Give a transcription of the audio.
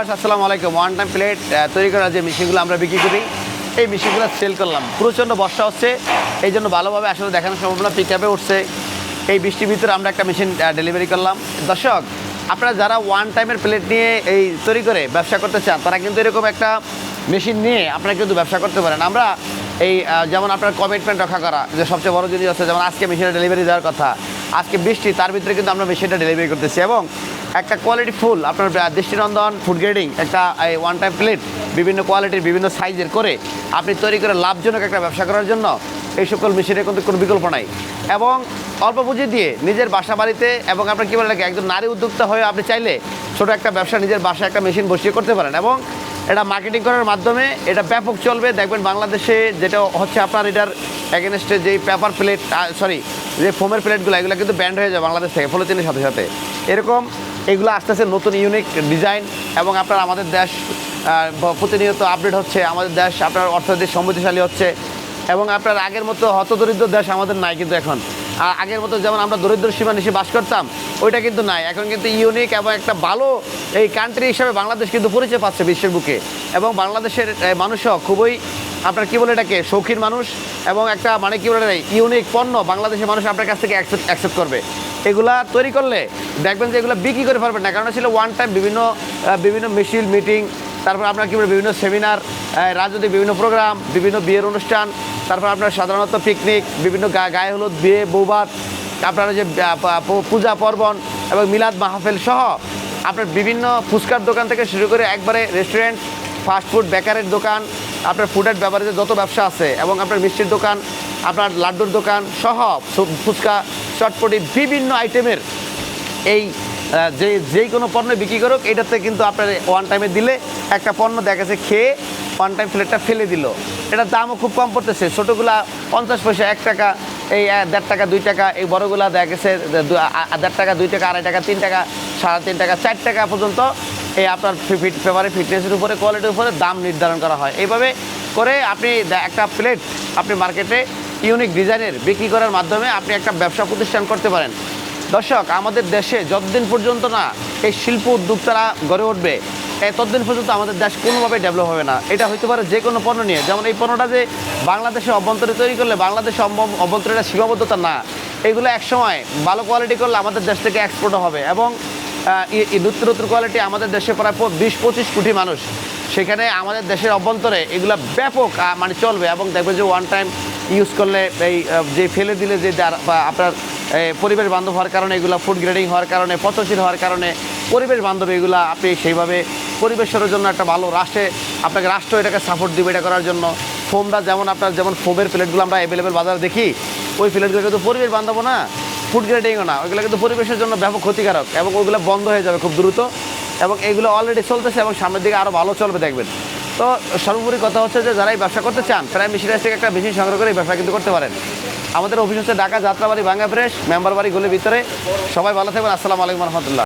আসসালামু আলাইকুম। One time plate তৈরি করার যে মেশিনগুলো আমরা বিক্রি করি, এই মেশিনগুলো সেল করলাম। প্রচণ্ড বর্ষা হচ্ছে, এই জন্য ভালোভাবে আসলে দেখানো সম্ভব না পিক আপে উঠছে। এই বৃষ্টির ভিতরে আমরা একটা মেশিন ডেলিভারি করলাম। দর্শক, আপনারা যারা ওয়ান টাইমের প্লেট নিয়ে এই তৈরি করে ব্যবসা করতে চান, তারা কিন্তু এরকম একটা মেশিন নিয়ে আপনারা কিন্তু ব্যবসা করতে পারেন। আমরা এই যেমন আপনার কমিটমেন্ট রক্ষা করা, যে সবচেয়ে বড় জিনিস আছে যেমন আজকে মেশিনে ডেলিভারি দেওয়ার কথা, আজকে বৃষ্টি, তার ভিতরে কিন্তু আমরা মেশিনটা ডেলিভারি করতেছি এবং একটা কোয়ালিটি ফুল, আপনার দৃষ্টিনন্দন ফুড গ্রেডিং একটা ওয়ান টাইম প্লেট বিভিন্ন কোয়ালিটির বিভিন্ন সাইজের করে আপনি তৈরি করে লাভজনক একটা ব্যবসা করার জন্য এই সকল মেশিনের কিন্তু কোনো বিকল্প নাই। এবং অল্প পুঁজি দিয়ে নিজের বাসা বাড়িতে এবং আপনার কী বলে একজন নারী উদ্যোক্তা হয়ে আপনি চাইলে ছোটো একটা ব্যবসা, নিজের বাসায় একটা মেশিন বসিয়ে করতে পারেন এবং এটা মার্কেটিং করার মাধ্যমে এটা ব্যাপক চলবে। দেখবেন বাংলাদেশে যেটা হচ্ছে আপনার এটার এগেনস্টে যেই পেপার প্লেট সরি যে ফোমের প্লেটগুলো এগুলো কিন্তু ব্যান্ড হয়ে যায় বাংলাদেশ থেকে পলিথিনের সাথে সাথে। এরকম এগুলো আস্তে আস্তে নতুন ইউনিক ডিজাইন এবং আপনার আমাদের দেশ প্রতিনিয়ত আপডেট হচ্ছে। আমাদের দেশ আপনার অর্থনৈতিক সমৃদ্ধিশালী হচ্ছে এবং আপনার আগের মতো হতদরিদ্র দেশ আমাদের নাই কিন্তু এখন। আর আগের মতো যেমন আমরা দরিদ্র সীমা নিশে বাস করতাম, ওইটা কিন্তু নাই। এখন কিন্তু ইউনিক এবং একটা ভালো এই কান্ট্রি হিসাবে বাংলাদেশ কিন্তু পরিচয় পাচ্ছে বিশ্বের বুকে। এবং বাংলাদেশের মানুষও খুবই আপনার কী বলে এটাকে, শৌখিন মানুষ এবং একটা মানে কী বলে ইউনিক পণ্য বাংলাদেশের মানুষ আপনার কাছ থেকে অ্যাকসেপ্ট করবে। এগুলা তৈরি করলে দেখবেন যে এগুলো বিক্রি করে পারবেন না। কারণ ছিল ওয়ান টাইম বিভিন্ন বিভিন্ন মিছিল মিটিং তারপর আপনার কী বিভিন্ন সেমিনার রাজনৈতিক বিভিন্ন প্রোগ্রাম বিভিন্ন বিয়ের অনুষ্ঠান, তারপর আপনার সাধারণত পিকনিক বিভিন্ন গায়ে হলুদ, বিয়ে বৌবাত আপনার যে পূজা পার্বণ এবং মিলাদ মাহফেল সহ আপনার বিভিন্ন ফুচকার দোকান থেকে শুরু করে একবারে রেস্টুরেন্ট ফাস্টফুড বেকারের দোকান, আপনার ফুড অ্যান্ড বেভারেজের যত ব্যবসা আছে এবং আপনার মিষ্টির দোকান, আপনার লাড্ডুর দোকান সহ ফুচকা চটপটি বিভিন্ন আইটেমের এই যে যেই কোনো পণ্য বিক্রি করুক, এটাতে কিন্তু আপনার ওয়ান টাইমে দিলে একটা পণ্য দেখা গেছে খেয়ে ওয়ান টাইম প্লেটটা ফেলে দিল। এটার দামও খুব কম পড়তেছে। ছোটোগুলা পঞ্চাশ পয়সা, এক টাকা, এই দেড় টাকা, দুই টাকা, এই বড়গুলা দেখা গেছে দেড় টাকা, দুই টাকা, আড়াই টাকা, তিন টাকা, সাড়ে তিন টাকা, চার টাকা পর্যন্ত এই আপনার ফিট পেপারে ফিটনেসের উপরে কোয়ালিটির উপরে দাম নির্ধারণ করা হয়। এইভাবে করে আপনি একটা প্লেট আপনি মার্কেটে ইউনিক ডিজাইনের বিক্রি করার মাধ্যমে আপনি একটা ব্যবসা প্রতিষ্ঠান করতে পারেন। দর্শক, আমাদের দেশে যতদিন পর্যন্ত না এই শিল্প উদ্যোক্তারা গড়ে উঠবে ততদিন পর্যন্ত আমাদের দেশ কোনোভাবে ডেভেলপ হবে না। এটা হতে পারে যে কোনো পণ্য নিয়ে। যেমন এই পণ্যটা যে বাংলাদেশে অভ্যন্তরে তৈরি করলে বাংলাদেশে অভ্যন্তরে সীমাবদ্ধতা না, এগুলো একসময় ভালো কোয়ালিটি করলে আমাদের দেশ থেকে এক্সপোর্ট হবে এবং নতুন নতুন কোয়ালিটি আমাদের দেশে প্রায় বিশ, পঁচিশ কোটি মানুষ। সেখানে আমাদের দেশের অভ্যন্তরে এগুলো ব্যাপক মানে চলবে এবং দেখবে যে ওয়ান টাইম ইউজ করলে এই যে ফেলে দিলে যে আপনার পরিবেশ বান্ধব হওয়ার কারণে এগুলো ফুড গ্রেডিং হওয়ার কারণে, পচনশীল হওয়ার কারণে পরিবেশ বান্ধব এগুলো আপনি সেইভাবে পরিবেশের জন্য একটা ভালো রাষ্ট্রে, আপনাকে রাষ্ট্র এটাকে সাপোর্ট দিবে এটা করার জন্য। ফোমটা যেমন আপনার, যেমন ফোমের প্লেটগুলো আমরা অ্যাভেলেবেল বাজারে দেখি, ওই প্লেটগুলো কিন্তু পরিবেশ বান্ধব না ফুড গ্রেডিংও না, ওইগুলো কিন্তু পরিবেশের জন্য ব্যাপক ক্ষতিকারক এবং ওইগুলো বন্ধ হয়ে যাবে খুব দ্রুত এবং এগুলো অলরেডি চলতেছে এবং সামনের দিকে আরও ভালো চলবে, দেখবেন। তো সর্বোপরি কথা হচ্ছে যে যারা এই ব্যবসা করতে চান, প্রায় মেশিনারিজ থেকে একটা মেশিন সংগ্রহ করে এই ব্যবসা কিন্তু করতে পারেন। আমাদের অফিস হচ্ছে ঢাকা যাত্রাবাড়ি ভাঙ্গা ফ্রেশ মেম্বার বাড়ি গুলির ভিতরে। সবাই ভালো থাকবেন, আসসালামু আলাইকুম রহমতুল্লাহ।